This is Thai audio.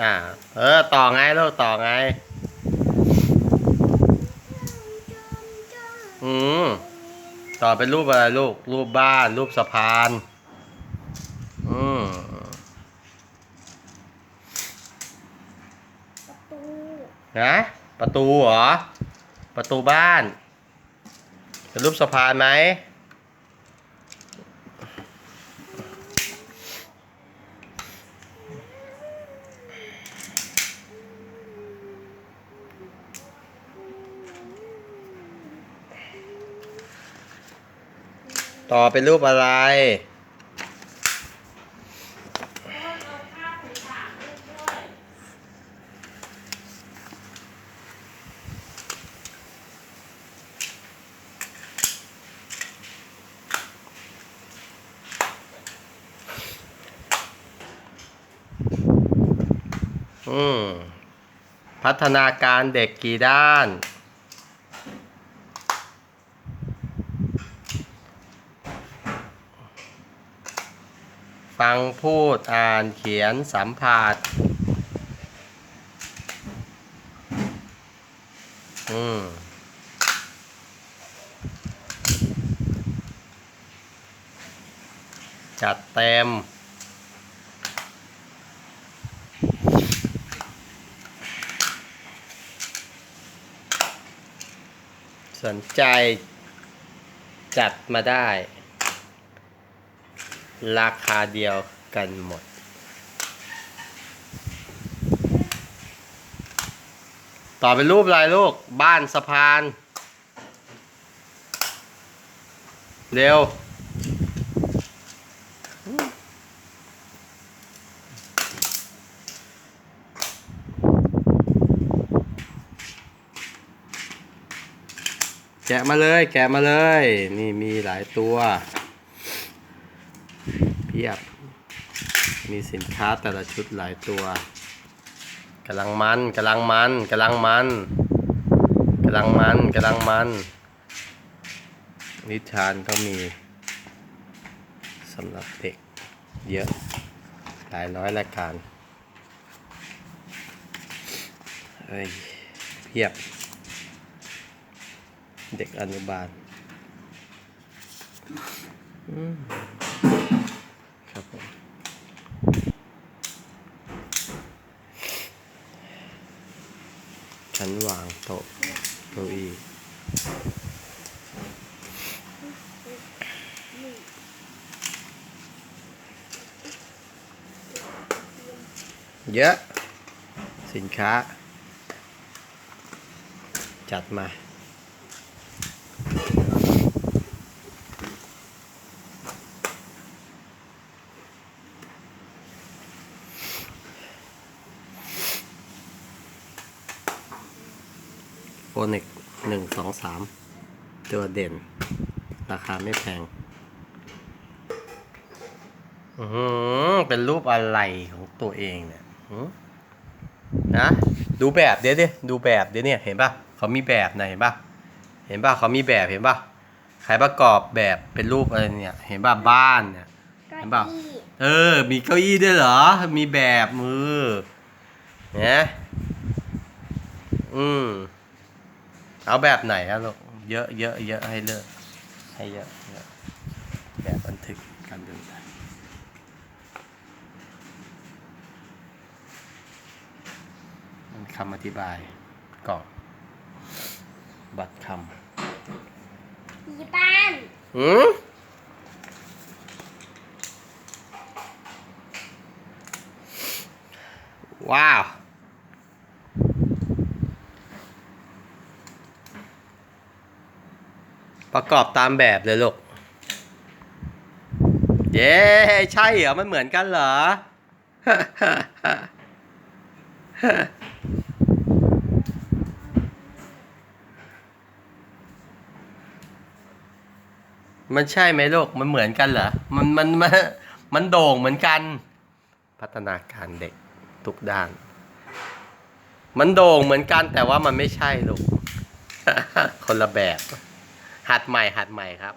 อ่า เออ ต่อไงลูกต่อไง อืม ต่อเป็นรูปอะไรลูก รูปบ้าน รูปสะพาน อืมประตูนะประตูเหรอ ประตูบ้าน เป็นรูปสะพานไหม ต่อเป็นรูปอะไร อืม พัฒนาการเด็กกี่ด้าน ฟังพูดอ่านเขียนสัมผัสอืมจัดเต็มสนใจจัดมาได้ ราคาเดียวกันหมด ต่อเป็นรูปอะไรลูก บ้านสะพาน เร็ว แกะมาเลย แกะมาเลย นี่มีหลายตัว เพียบ มีสินค้าแต่ละชุดหลายตัวกำลังมันกำลังมันกำลังมันกำลังมันกำลังมันนิทานก็มีสำหรับเด็กเยอะหลายร้อยรายการเฮ้ยเพียบ เด็กอนุบาลอืม ครับผมชั้นวางโต๊ะเก้าอี้เยอะ สินค้า จัดมา โฟนิกหนึ่งสองสามตัวเด่น ราคาไม่แพง อือหือเป็นรูปอะไรของตัวเองเนี่ยหือนะดูแบบเดี๋ยวดิดูแบบเดี๋ยวเนี่ยเห็นป่ะเขามีแบบนะเห็นป่ะเห็นป่ะเขามีแบบเห็นป่ะใครประกอบแบบเป็นรูปอะไรเนี่ย เห็นป่ะบ้านเนี่ยเก้าเห็นเปล่าอี้เออ มีเก้าอี้ด้วยเหรอ มีแบบมือเนี่ยอืม เอาแบบไหนอะลูกเยอะเยอะเยอะให้เลือกให้เยอะเยอะแบบบันทึกการเดินทางมันคำอธิบายก่อนบัตรคผีบ้านำหืมว้าว ประกอบตามแบบเลยลูก เย้ใช่เหรอ มันเหมือนกันเหรอ มันใช่ไหมลูก มันเหมือนกันเหรอ มันมันมันมันโด่งเหมือนกัน พัฒนาการเด็กทุกด้าน มันโด่งเหมือนกันแต่ว่ามันไม่ใช่ลูก คนละแบบ หัดใหม่หัดใหม่ครับ